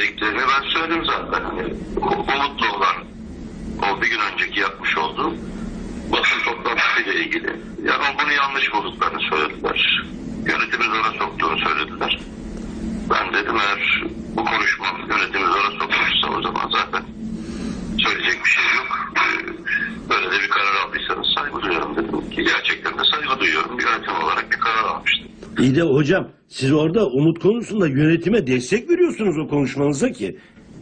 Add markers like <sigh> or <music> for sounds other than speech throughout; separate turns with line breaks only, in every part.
söylediklerini ben söyledim zaten. Hani, umutlu olan o bir gün önceki yapmış olduğum basın toplantısıyla ilgili. Yani bunu yanlış bulduklarını söylediler. Yönetimi zora soktuğunu söylediler. Ben dedim eğer bu konuşma yönetimi zora sokmuşsa o zaman zaten söyleyecek bir şey yok. Ee, Böyle de bir karar aldıysanız saygı duyuyorum dedim ki gerçekten de saygı duyuyorum. Bir yönetim olarak bir karar almıştım.
İyi de hocam siz orada umut konusunda yönetime destek veriyorsunuz o konuşmanıza ki.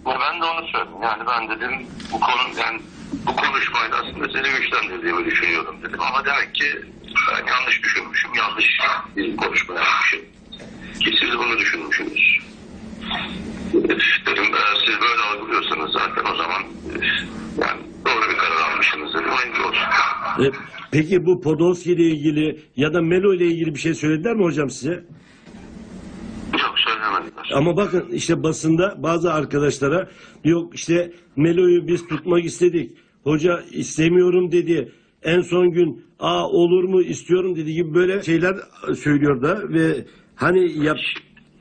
Ya ben de onu söyledim. Yani ben dedim bu konu yani bu konuşmayla aslında seni güçlendirdiğimi düşünüyordum dedim. Ama demek ki ben yanlış düşünmüşüm. Yanlış bir konuşma yapmışım. Ki siz bunu düşünmüşsünüz. Dedim eğer siz böyle algılıyorsanız zaten o zaman yani doğru bir karar almışsınız dedim. Hayırlı olsun.
E, peki bu Podolski ile ilgili ya da Melo ile ilgili bir şey söylediler mi hocam size? Ama bakın işte basında bazı arkadaşlara yok işte Melo'yu biz tutmak istedik. Hoca istemiyorum dedi. En son gün aa olur mu istiyorum dedi gibi böyle şeyler söylüyor da ve hani yap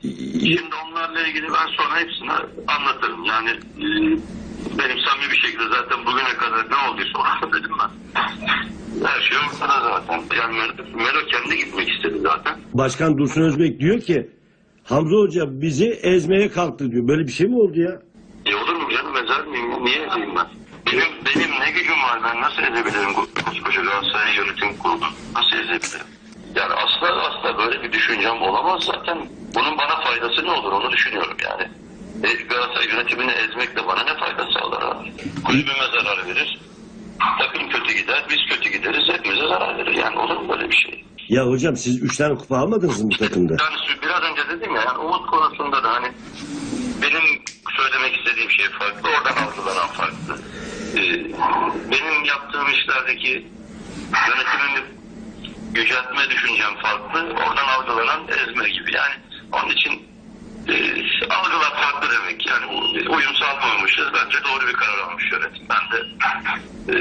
Şimdi onlarla ilgili ben sonra hepsini anlatırım. Yani e, benim samimi bir şekilde zaten bugüne kadar ne olduysa orada dedim ben. Her şey ortada zaten. Yani Melo kendi gitmek istedi zaten.
Başkan Dursun Özbek diyor ki Hamza Hoca bizi ezmeye kalktı diyor. Böyle bir şey mi oldu ya?
E olur mu canım ezer miyim? Niye ezeyim ben? Benim, benim ne gücüm var ben nasıl ezebilirim bu koskoca Galatasaray yönetim kurulu? Nasıl ezebilirim? Yani asla asla böyle bir düşüncem olamaz zaten. Bunun bana faydası ne olur onu düşünüyorum yani. E, Galatasaray yönetimini ezmekle bana ne fayda sağlar abi? Kulübüme zarar verir. Takım kötü gider, biz kötü gideriz, hepimize zarar verir. Yani olur mu böyle bir şey?
Ya hocam siz üç tane kupa almadınız mı bu takımda?
Yani sü- biraz önce dedim ya, yani umut konusunda da hani benim söylemek istediğim şey farklı, oradan algılanan farklı. Ee, benim yaptığım işlerdeki yönetimimi yüceltme düşüncem farklı, oradan algılanan ezme gibi. Yani onun için e, algılar farklı demek. Yani uyum sağlamamışız. Bence doğru bir karar almış yönetim. Ben de e,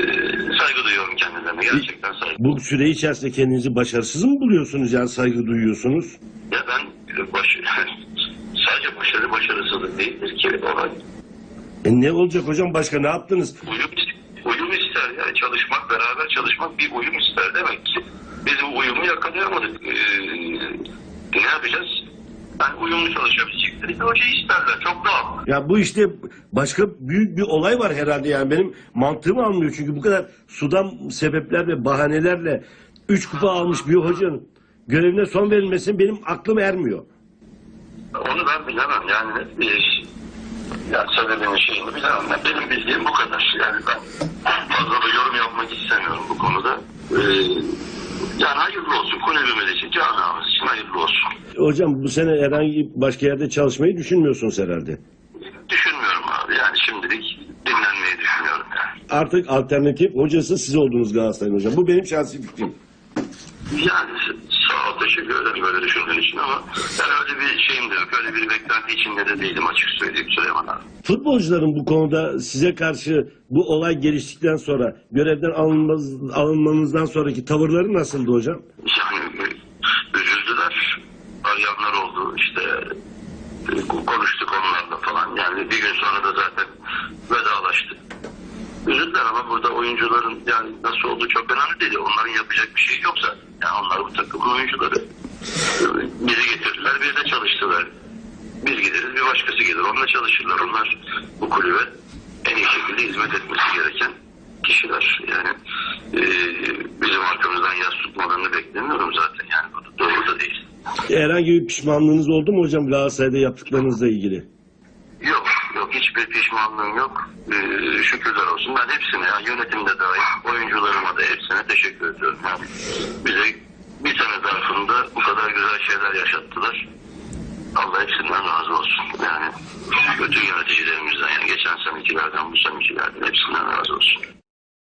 saygı duyuyorum kendilerine. Gerçekten saygı
Bu süre içerisinde kendinizi başarısız mı buluyorsunuz yani saygı duyuyorsunuz?
Ya ben baş, <laughs> sadece başarı başarısızlık değildir ki olay.
E ne olacak hocam başka ne yaptınız?
Uyum, uyum ister yani çalışmak, beraber çalışmak bir uyum ister demek ki. Biz bu uyumu yakalayamadık. Ee, ne yapacağız? Yani uyumlu çalışabilecekleri bir hocayı isterler. Çok doğal.
Ya bu işte başka büyük bir olay var herhalde yani benim mantığım almıyor. Çünkü bu kadar sudan sebepler ve bahanelerle üç kupa almış bir hocanın görevine son verilmesinin benim aklım ermiyor.
Onu ben bilemem. Yani e, yani söylediğin şeyini bilemem. Yani benim bildiğim bu kadar. Yani ben fazla da yorum yapmak istemiyorum bu konuda. Ee, yani hayırlı olsun. Kulübümüz için, camiamız için hayırlı olsun.
Hocam bu sene herhangi başka yerde çalışmayı düşünmüyorsunuz herhalde.
Düşünmüyorum abi. Yani şimdilik dinlenmeyi düşünüyorum yani.
Artık alternatif hocası siz oldunuz Galatasaray'ın hocam. Bu benim şahsi fikrim.
Yani ol teşekkür ederim böyle düşündüğün için ama ben öyle bir şeyim de yok. Öyle bir beklenti içinde de değilim açık söyleyeyim Süleyman abi.
Futbolcuların bu konuda size karşı bu olay geliştikten sonra görevden alınmaz, alınmanızdan sonraki tavırları nasıldı hocam?
Yani üzüldüler. Arayanlar oldu işte e, konuştuk onlarla falan. Yani bir gün sonra da zaten vedalaştık. Üzüldüler ama burada oyuncuların yani nasıl olduğu çok önemli değil. Onların yapacak bir şey yoksa. Yani onlar bu takımın oyuncuları. Biri getirdiler, bir de çalıştılar. Biz gideriz, bir başkası gelir. Onunla çalışırlar. Onlar bu kulübe en iyi şekilde hizmet etmesi gereken kişiler. Yani e, bizim arkamızdan yas tutmalarını beklemiyorum zaten. Yani bu doğru da değil.
Herhangi bir pişmanlığınız oldu mu hocam Galatasaray'da yaptıklarınızla ilgili?
Hiçbir pişmanlığım yok. Ee, şükürler olsun. Ben hepsine, yani yönetimde dahil, oyuncularıma da hepsine teşekkür ediyorum. Yani bize bir sene zarfında bu kadar güzel şeyler yaşattılar. Allah hepsinden razı olsun. Yani bütün yöneticilerimizden, yani geçen senekilerden, bu senekilerden hepsinden razı olsun.